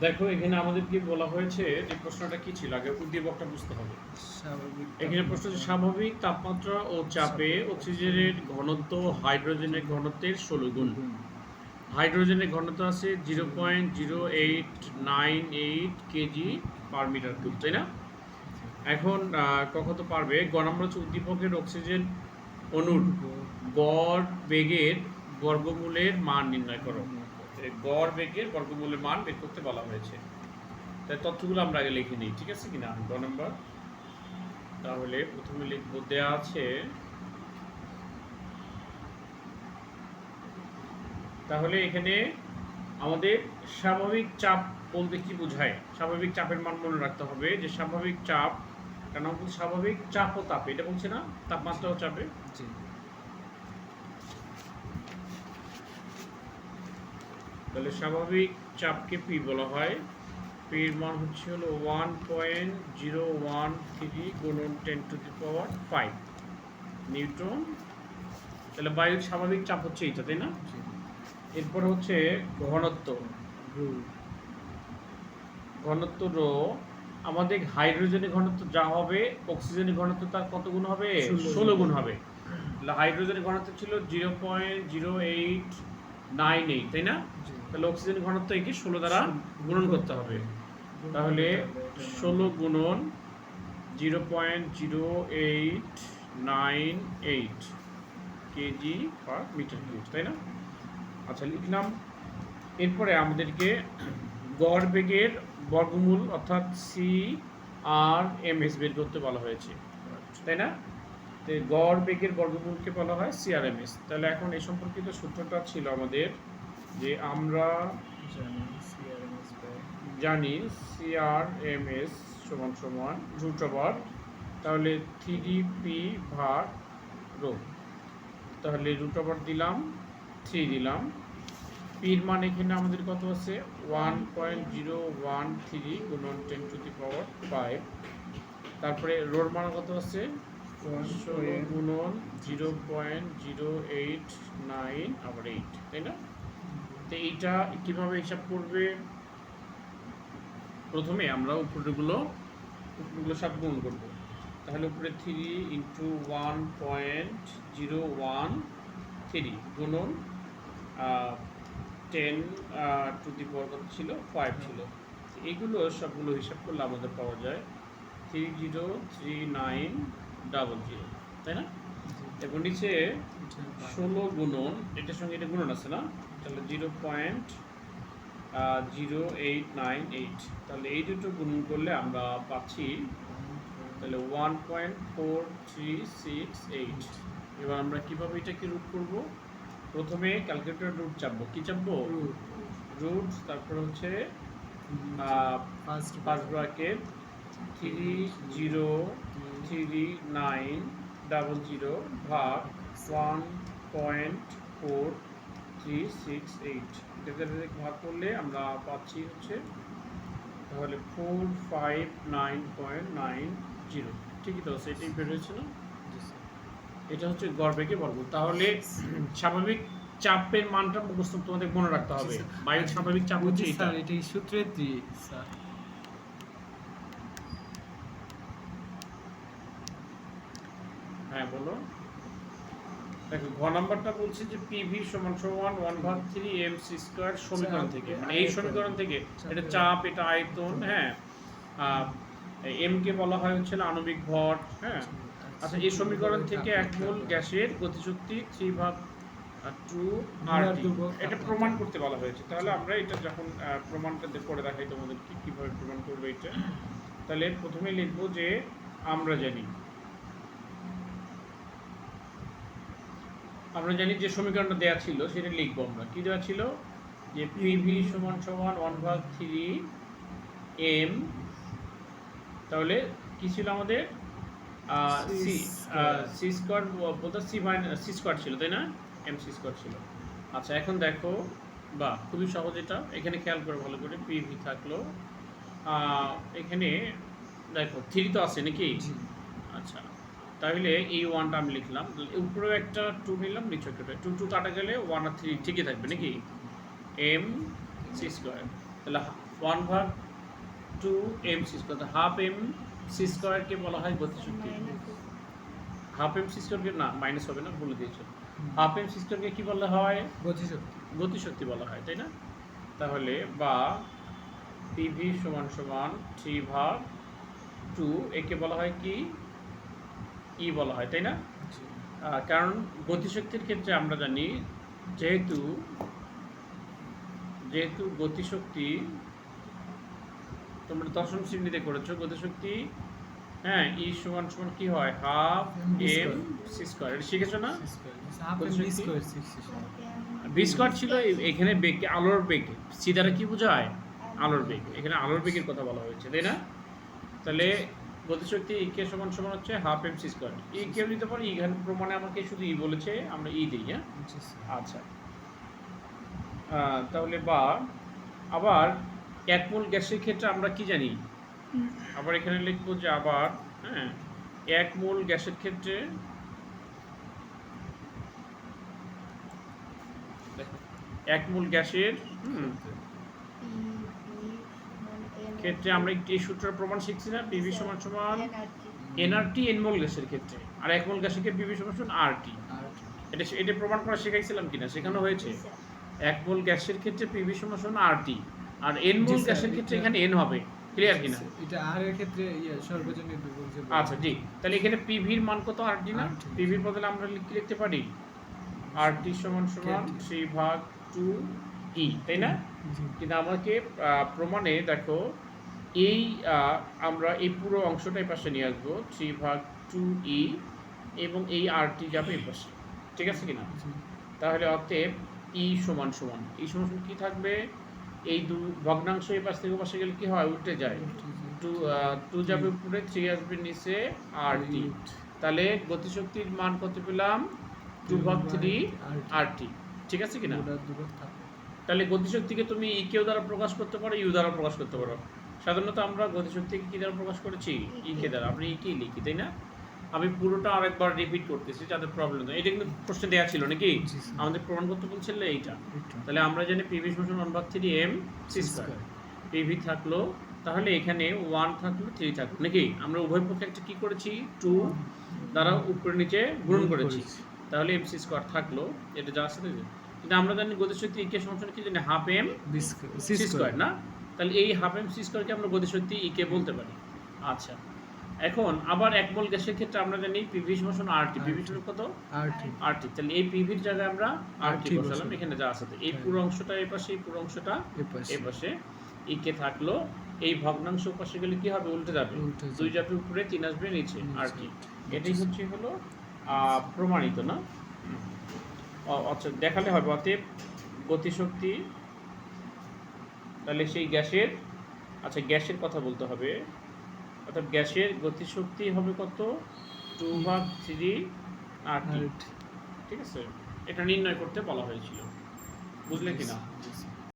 দেখো এখানে আমাদেরকে বলা হয়েছে যে প্রশ্নটা কি ছিল? আগে উদ্দীপকটা বুঝতে হবে। স্বাভাবিক এখানে প্রশ্ন হচ্ছে স্বাভাবিক তাপমাত্রা ও চাপে অক্সিজেনের ঘনত্ব হাইড্রোজেনের ঘনত্বের ষোলো গুণ। হাইড্রোজেনের ঘনত্ব আছে zero point zero eight nine eight KG per metre cube তাই না? এখন আহ, কখন তো পারবে? গ নম্বর হচ্ছে উদ্দীপকের অক্সিজেন অণুর গড় বেগের বর্গমূলের মান নির্ণয় করো। গড় বেগের বর্গমূলের মান বের করতে বলা হয়েছে। তাই তথ্যগুলো আমরা আগে লিখে নিই, ঠিক আছে কিনা? গ নম্বর। তাহলে প্রথমে লিখব, দেয়া আছে, তাহলে এখানে আমাদের স্বাভাবিক চাপ বলতে কি বোঝায়? স্বাভাবিক চাপের মান মনে রাখতে হবে যে স্বাভাবিক চাপ বলছি স্বাভাবিক চাপ ও তাপে, এটা বলছে না? তাপমাত্রা চাপে? তাহলে স্বাভাবিক চাপকে পি বলা হয়। পির মান হচ্ছে হলো one point zero one three গুণন ten to the power five newton তাহলে বায়ুর স্বাভাবিক চাপ হচ্ছে এইটা তাই না? এরপর হচ্ছে ঘনত্ব। রু ঘনত্ব রো। আমাদের হাইড্রোজেনের ঘনত্ব যা হবে অক্সিজেনের ঘনত্ব তার কত গুণ হবে? ষোলো। গুণ। হবে। তাহলে হাইড্রোজেনের ঘনত্ব ছিল zero point zero eight nine eight তাই না? তাহলে অক্সিজেন ঘনত্ব একে ষোলো দ্বারা গুণন করতে হবে। তাহলে ষোলো গুণন zero point zero eight nine eight KG per metre cube তাই না? আচ্ছা লিখলাম। এরপরে আমাদেরকে গড় বেগের বর্গমূল অর্থাৎ সি আর এম এস বের করতে বলা হয়েছে তাই না? তো গড় বেগের বর্গমূলকে বলা হয় সিআরএমএস তাহলে এখন এই সম্পর্কিত সূত্রটা ছিল আমাদের যে আমরা জানি সিআরএমএস সমান সমান রুট ওভার তাহলে থ্রি পি ভাগ রো তাহলে রুট ওভার দিলাম থ্রি দিলাম। পির মান এখানে আমাদের কত আছে? One point zero one three গুণন ten to the power five তারপরে রোর মান কত আছে? গুণন zero point zero eight nine আবার এইট তাই না? তো এইটা কীভাবে হিসাব করবে? প্রথমে আমরা উপরেগুলো উপরেগুলো সব গুণ করব। তাহলে উপরে three into one point zero one three গুণন টেন টু দি পাওয়ার কত ছিল? ফাইভ ছিল। এইগুলো সবগুলো হিসাব করলে আমাদের পাওয়া যায় three zero three nine double zero তাই না? এবং নিচে ষোলো গুণন এটার সঙ্গে এটা গুণন আছে না? তাহলে zero point zero eight nine eight. তাহলে এই দুটো গুণন করলে আমরা পাচ্ছি তাহলে one point four three six eight. এবার আমরা কীভাবে এটাকে রুট করব? প্রথমে ক্যালকুলেটর রুট চাপবো। কী চাপবো? রুট তারপর হচ্ছে ফার্স্ট পাঁচ bracket three zero three nine double zero ভাগ one point four three six eight এটাকে ভাগ করলে আমরা পাচ্ছি হচ্ছে তাহলে four five nine point nine zero ঠিকই তো এটাই বেরোচ্ছে না? এটা হচ্ছে গড়বেগে বর্গ। তাহলে স্বাভাবিক চাপের মানটা মুখস্থ তোমাদের মনে রাখতে হবে। বায়ুর স্বাভাবিক চাপ হচ্ছে এটা। স্যার এটাই সূত্রের জি স্যার। হ্যাঁ বলো দেখো ঘ নাম্বারটা বলছে যে পিভি সমান সমান ওয়ান ভাগ থ্রি এম সি স্কোয়ার সমীকরণ থেকে। মানে এই। সমীকরণ থেকে। এটা চাপ এটা আয়তন হ্যাঁ। এম কে বলা হয় হচ্ছে আণবিক ভর হ্যাঁ। আচ্ছা এই সমীকরণ থেকে এক মোল গ্যাসের গতিশক্তি থ্রি ভাগ টু আর এটা। প্রমাণ করতে বলা হয়েছে। তাহলে আমরা এটা যখন প্রমাণটা করে দেখাই তোমাদেরকে কীভাবে প্রমাণ করবে এটা তাহলে প্রথমে লিখব যে আমরা জানি। আমরা জানি যে সমীকরণটা দেওয়া ছিল সেটা লিখব আমরা। কি দেওয়া ছিল? যে পিভি সমান সমান ওয়ান ভাগ থ্রি এম তাহলে কি ছিল আমাদের? C C. সি স্কোয়ার বলতে সি মাইনাস সি স্কোয়ার ছিল তাই না? এম সি স্কোয়ার ছিল। আচ্ছা এখন দেখো বা খুবই সহজ এটা। এখানে খেয়াল করে ভালো করে পিভি থাকল। এখানে দেখো থ্রি তো আছে নাকি? আচ্ছা। তাহলে এই ওয়ানটা আমি লিখলাম। উপরেও একটা টু নিলাম নিচে একটা টু টু কাটা গেলে ওয়ান আর থ্রি ঠিকই থাকবে নাকি? এম সি স্কোয়ার তাহলে ওয়ান ভাগ two M C square half M C স্কোয়ারকে বলা হয় গতিশক্তি হাফ এম সি স্কোয়ারকে না মাইনাস হবে না বলে দিয়েছে। হাফ এম সি স্কোয়ারকে কী বলা হয়? গতিশক্তি গতিশক্তি বলা হয় তাই না? তাহলে বা পিভি সমান সমান থ্রি ভাগ টু একে বলা হয় কি? ই বলা হয় তাই না? কারণ গতিশক্তির ক্ষেত্রে আমরা জানি যেহেতু যেহেতু গতিশক্তি তোমরা দশম শ্রেণীতে করেছ গতিশক্তি হ্যাঁ ই সমান সমান কি হয়? হাফ এম সি স্কোয়ার এটা শিখেছো না? বি গতিশক্তি? স্কোয়ার সিক্সটি বি স্কোয়ার ছিল এখানে বেগ আলোর বেগ। সি দ্বারা কি বোঝায়? আলোর বেগ। এখানে আলোর বেগের কথা বলা হয়েছে তাই না? তাহলে গতিশক্তি ই কে সমান সমান হচ্ছে হাফ এম সি স্কোয়ার ই কেউ নিতে পারে এখানে প্রমাণে আমাকে শুধু ই বলেছে আমরা ই দিই হ্যাঁ? আচ্ছা। তাহলে বা আবার এক মোল গ্যাসের ক্ষেত্রে আমরা কি জানি? আবার এখানে লিখব যে আবার হ্যাঁ এক মোল গ্যাসের ক্ষেত্রে দেখো, এক মোল গ্যাসের হুম, ক্ষেত্রে আমরা একটি এই সূত্রের প্রমাণ শিখছি না পিভি সমান সমান এনআরটি এন মোল গ্যাসের ক্ষেত্রে। আর একমোল গ্যাসের ক্ষেত্রে পিভি সমান সমান আরটি এটা এটা প্রমাণ করা শেখাইছিলাম কিনা? শেখানো হয়েছে। এক মোল গ্যাসের ক্ষেত্রে পিভি সমান সমান আরটি আর এন মোল জি, স্যার, গ্যাসের ক্ষেত্রে এখানে এন হবে। ক্লিয়ার কিনা? এটা আর এর ক্ষেত্রে ইয়ে সর্বজনীন বিভব আচ্ছা জি। তাহলে এখানে পিভির মান কত আরটি না? পিভির বদলে আমরা লিখতে লিখতে পারি? আরটি সমান সমান থ্রি ভাগ টু ই তাই না? কিন্তু আমাকে প্রমাণে দেখো এই আমরা এই পুরো অংশটাই পাশে নিয়ে আসব থ্রি ভাগ টু ই এবং এই আরটি যাবে এই পাশে ঠিক আছে কিনা? জি। তাহলে অতএব ই সমান সমান এই সমান সমান কী থাকবে? এই দু ভগ্নাংশ এই পাশ থেকে পাশে গেলে কী হয়? উল্টে যায়। টু টু যাবে উপরে থ্রি আসবে নিচে আর টি। তাহলে গতিশক্তির মান কত পেলাম? টু ভাগ থ্রি আর টি। ঠিক আছে কিনা? তাহলে গতিশক্তিকে তুমি ই কেউ দ্বারা প্রকাশ করতে পারো ইউ দ্বারা প্রকাশ করতে পারো। সাধারণত আমরা গতিশক্তিকে কি দ্বারা প্রকাশ করেছি? ই কে দ্বারা। আমরা ই কে লিখি তাই না? আমি পুরোটা আরেকবার রিপিট করতেছি যাতে প্রবলেম নেই এটা কিন্তু প্রশ্ন দেওয়া ছিল নাকি। আমাদের প্রমাণ করতে বলছিল এইটা। তাহলে আমরা জানি পিভি সমান ওয়ান ভাগ three M C square PV থাকল তাহলে এখানে ওয়ান থাকল থ্রি থাকল নাকি? আমরা উভয় পক্ষে একটা কি করেছি? টু দ্বারা উপরে নিচে গুণন করেছি। তাহলে এম সি স্কোয়ার থাকল এটা যা আছে কিন্তু আমরা জানি গতিশক্তি ইকে সমান কি জানি? হাফ এম সি স্কোয়ার না? তাহলে এই হাফ এম সি স্কোয়ারকে আমরা গতিশক্তি ইকে বলতে পারি। আচ্ছা। এখন আবার এক মোল গ্যাসের ক্ষেত্রে আমরা জানি পিভি সমান আর টি পিভি সমান কত? আর টি আর টি তাহলে এই পিভির জায়গায় আমরা আর টি বসালাম। এখানে যা আছে এই হ্যাঁ। পুরো অংশটা এই পাশে এই পুরো অংশটা এই পাশে। ইকে থাকল। এই ভগ্নাংশ পাশে গেলে কি হবে? উল্টে যাবে। দুই যাবে উপরে তিন আসবে নিচে নিচে। আর কি এটাই হচ্ছে হলো আহ, প্রমাণিত না? আচ্ছা দেখালে হবে। অতএব গতিশক্তি তাহলে সেই গ্যাসের আচ্ছা গ্যাসের কথা বলতে হবে। অর্থাৎ গ্যাসের গতিশক্তি হবে কত? টু ভাগ থ্রি আট। ঠিক আছে? এটা নির্ণয় করতে বলা হয়েছিল। বুঝলে কিনা?